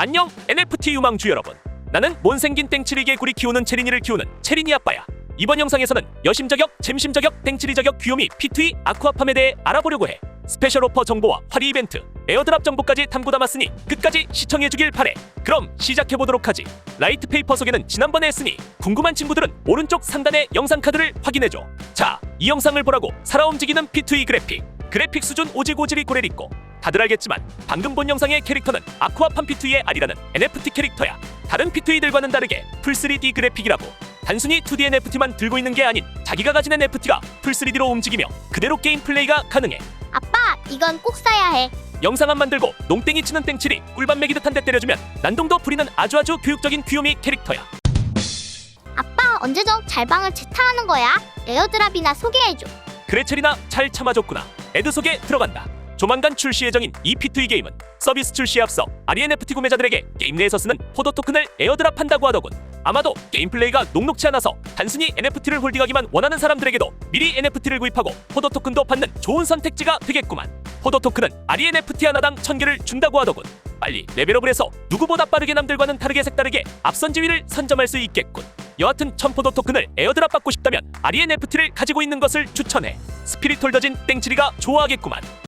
안녕 NFT 유망주 여러분. 나는 못생긴 땡치리 개구리 키우는 체린이를 키우는 체린이 아빠야. 이번 영상에서는 여심저격 잼심저격 땡치리 저격 귀요미 P2E 아쿠아팜에 대해 알아보려고 해. 스페셜 오퍼 정보와 화리 이벤트 에어드랍 정보까지 탐구 담았으니 끝까지 시청해주길 바래. 그럼 시작해보도록 하지. 라이트 페이퍼 소개는 지난번에 했으니 궁금한 친구들은 오른쪽 상단의 영상 카드를 확인해줘. 자 이 영상을 보라고 살아 움직이는 P2E 그래픽. 그래픽 수준 오지고지리 고렐 있고 다들 알겠지만 방금 본 영상의 캐릭터는 아쿠아팜 P2E의 알이라는 NFT 캐릭터야. 다른 P2E들과는 다르게 풀 3D 그래픽이라고. 단순히 2D NFT만 들고 있는 게 아닌 자기가 가진 NFT가 풀 3D로 움직이며 그대로 게임 플레이가 가능해. 아빠, 이건 꼭 사야 해. 영상 안 만들고 농땡이 치는 땡칠이 꿀밤 매기듯 한 대 때려주면 난동도 부리는 아주 아주 교육적인 귀요미 캐릭터야. 아빠, 언제 적 잘방을 재타하는 거야? 에어드랍이나 소개해줘. 그레첼이나 잘 참아줬구나. 애드 속에 들어간다. 조만간 출시 예정인 이 P2E 게임은 서비스 출시에 앞서 RNFT 구매자들에게 게임 내에서 쓰는 포도 토큰을 에어드랍한다고 하더군. 아마도 게임 플레이가 녹록치 않아서 단순히 NFT를 홀딩하기만 원하는 사람들에게도 미리 NFT를 구입하고 포도 토큰도 받는 좋은 선택지가 되겠구만. 포도 토큰은 RNFT 하나당 1000개를 준다고 하더군. 빨리 레벨업을 해서 누구보다 빠르게 남들과는 다르게 색다르게 앞선 지위를 선점할 수 있겠군. 여하튼 천포도 토큰을 에어드랍 받고 싶다면 RNFT를 가지고 있는 것을 추천해. 스피릿 홀더진 땡치리가 좋아하겠구만.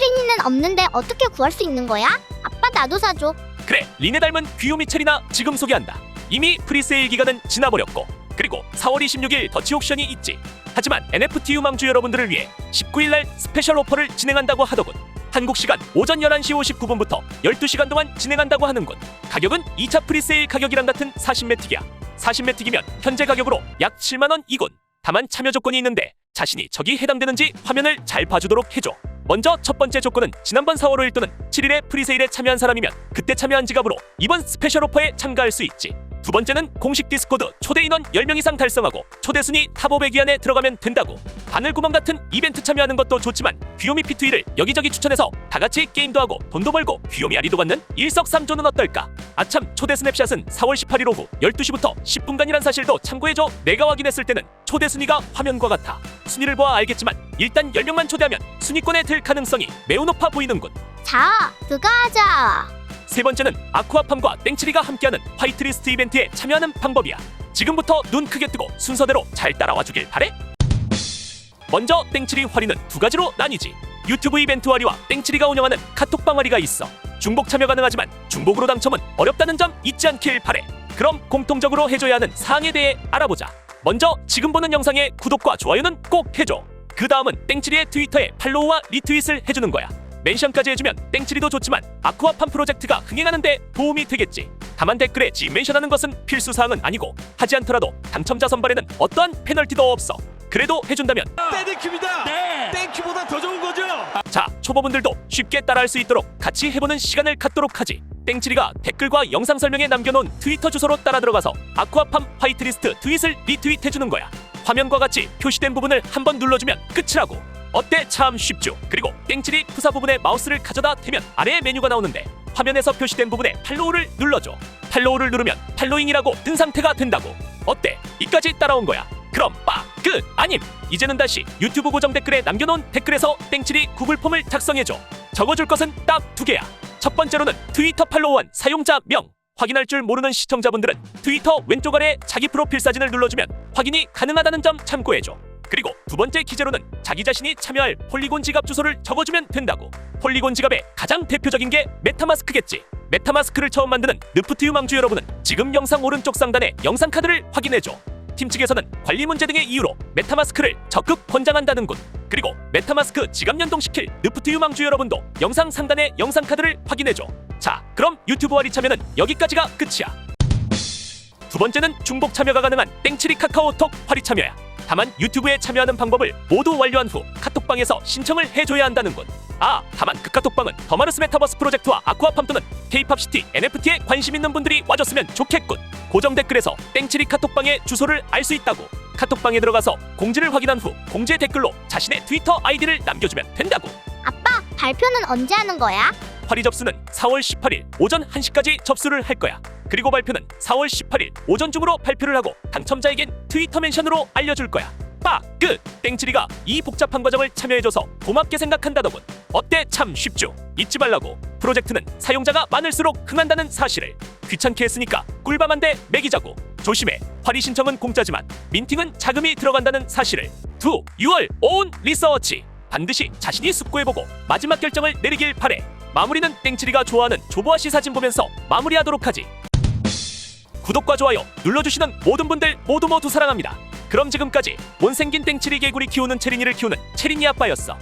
체린이는 없는데 어떻게 구할 수 있는 거야? 아빠, 나도 사줘. 그래, 린에 닮은 귀요미 체리나 지금 소개한다. 이미 프리세일 기간은 지나버렸고, 그리고 4월 26일 더치 옥션이 있지. 하지만 NFT 유망주 여러분들을 위해 19일 날 스페셜 오퍼를 진행한다고 하더군. 한국 시간 오전 11시 59분부터 12시간 동안 진행한다고 하는군. 가격은 2차 프리세일 가격이랑 같은 40매틱이야. 40매틱이면 현재 가격으로 약 7만 원이군. 다만 참여 조건이 있는데 자신이 저기 해당되는지 화면을 잘 봐주도록 해줘. 먼저 첫 번째 조건은 지난번 4월 5일 또는 7일에 프리세일에 참여한 사람이면 그때 참여한 지갑으로 이번 스페셜 오퍼에 참가할 수 있지. 두 번째는 공식 디스코드 초대 인원 10명 이상 달성하고 초대 순위 탑 500위 안에 들어가면 된다고. 바늘구멍 같은 이벤트 참여하는 것도 좋지만 귀요미 P2E를 여기저기 추천해서 다 같이 게임도 하고 돈도 벌고 귀요미 아리도 받는 일석삼조는 어떨까? 아참 초대 스냅샷은 4월 18일 오후 12시부터 10분간이란 사실도 참고해줘. 내가 확인했을 때는 초대 순위가 화면과 같아. 순위를 보아 알겠지만 일단 10명만 초대하면 순위권에 들 가능성이 매우 높아 보이는군. 자, 들어가자. 세 번째는 아쿠아팜과 땡치리가 함께하는 화이트리스트 이벤트에 참여하는 방법이야. 지금부터 눈 크게 뜨고 순서대로 잘 따라와 주길 바래. 먼저 땡치리 화리는 두 가지로 나뉘지. 유튜브 이벤트 화리와 땡치리가 운영하는 카톡방 화리가 있어. 중복 참여 가능하지만 중복으로 당첨은 어렵다는 점 잊지 않길 바래. 그럼 공통적으로 해줘야 하는 사항에 대해 알아보자. 먼저 지금 보는 영상의 구독과 좋아요는 꼭 해줘. 그 다음은 땡치리의 트위터에 팔로우와 리트윗을 해주는 거야. 멘션까지 해주면 땡치리도 좋지만 아쿠아팜 프로젝트가 흥행하는 데 도움이 되겠지. 다만 댓글에 지 멘션하는 것은 필수 사항은 아니고 하지 않더라도 당첨자 선발에는 어떠한 페널티도 없어. 그래도 해준다면 땡큐입니다. 네. 땡큐보다 더 좋은 거죠. 자 초보분들도 쉽게 따라할 수 있도록 같이 해보는 시간을 갖도록 하지. 땡치리가 댓글과 영상 설명에 남겨놓은 트위터 주소로 따라 들어가서 아쿠아팜 화이트리스트 트윗을 리트윗해주는 거야. 화면과 같이 표시된 부분을 한번 눌러주면 끝이라고. 어때 참 쉽죠? 그리고 땡치리 푸사 부분에 마우스를 가져다 대면 아래에 메뉴가 나오는데 화면에서 표시된 부분에 팔로우를 눌러줘. 팔로우를 누르면 팔로잉이라고 뜬 상태가 된다고. 어때? 이까지 따라온 거야. 그럼 빠 끝! 아님! 이제는 다시 유튜브 고정 댓글에 남겨놓은 댓글에서 땡치리 구글 폼을 작성해줘. 적어줄 것은 딱 두 개야. 첫 번째로는 트위터 팔로우한 사용자 명. 확인할 줄 모르는 시청자분들은 트위터 왼쪽 아래 자기 프로필 사진을 눌러주면 확인이 가능하다는 점 참고해줘. 그리고 두 번째 기재로는 자기 자신이 참여할 폴리곤 지갑 주소를 적어주면 된다고. 폴리곤 지갑의 가장 대표적인 게 메타마스크겠지. 메타마스크를 처음 만드는 느프트 유망주 여러분은 지금 영상 오른쪽 상단에 영상 카드를 확인해줘. 팀 측에서는 관리 문제 등의 이유로 메타마스크를 적극 권장한다는군. 그리고 메타마스크 지갑 연동시킬 느프트 유망주 여러분도 영상 상단의 영상 카드를 확인해줘. 자, 그럼 유튜브 와리 참여는 여기까지가 끝이야. 두 번째는 중복 참여가 가능한 땡치리 카카오톡 화리 참여야. 다만 유튜브에 참여하는 방법을 모두 완료한 후 카톡방에서 신청을 해줘야 한다는군. 아, 다만 그 카톡방은 더마르스 메타버스 프로젝트와 아쿠아팜 또는 K-팝시티 NFT에 관심 있는 분들이 와줬으면 좋겠군. 고정 댓글에서 땡치리 카톡방의 주소를 알 수 있다고. 카톡방에 들어가서 공지를 확인한 후 공지의 댓글로 자신의 트위터 아이디를 남겨주면 된다고. 아빠, 발표는 언제 하는 거야? 화리 접수는 4월 18일 오전 1시까지 접수를 할 거야. 그리고 발표는 4월 18일 오전 중으로 발표를 하고 당첨자에겐 트위터 멘션으로 알려줄 거야. 빠! 끝! 땡칠이가 이 복잡한 과정을 참여해줘서 고맙게 생각한다더군. 어때? 참 쉽죠? 잊지 말라고. 프로젝트는 사용자가 많을수록 흥한다는 사실을. 귀찮게 했으니까 꿀밤 한 대 매기자고. 조심해. 활의 신청은 공짜지만 민팅은 자금이 들어간다는 사실을. 두 6월 온 리서치. 반드시 자신이 숙고해보고 마지막 결정을 내리길 바래. 마무리는 땡칠이가 좋아하는 조보아 씨 사진 보면서 마무리하도록 하지 구독과 좋아요 눌러주시는 모든 분들 모두 모두 사랑합니다. 그럼 지금까지 못생긴 땡칠이 개구리 키우는 체린이를 키우는 체린이 아빠였어.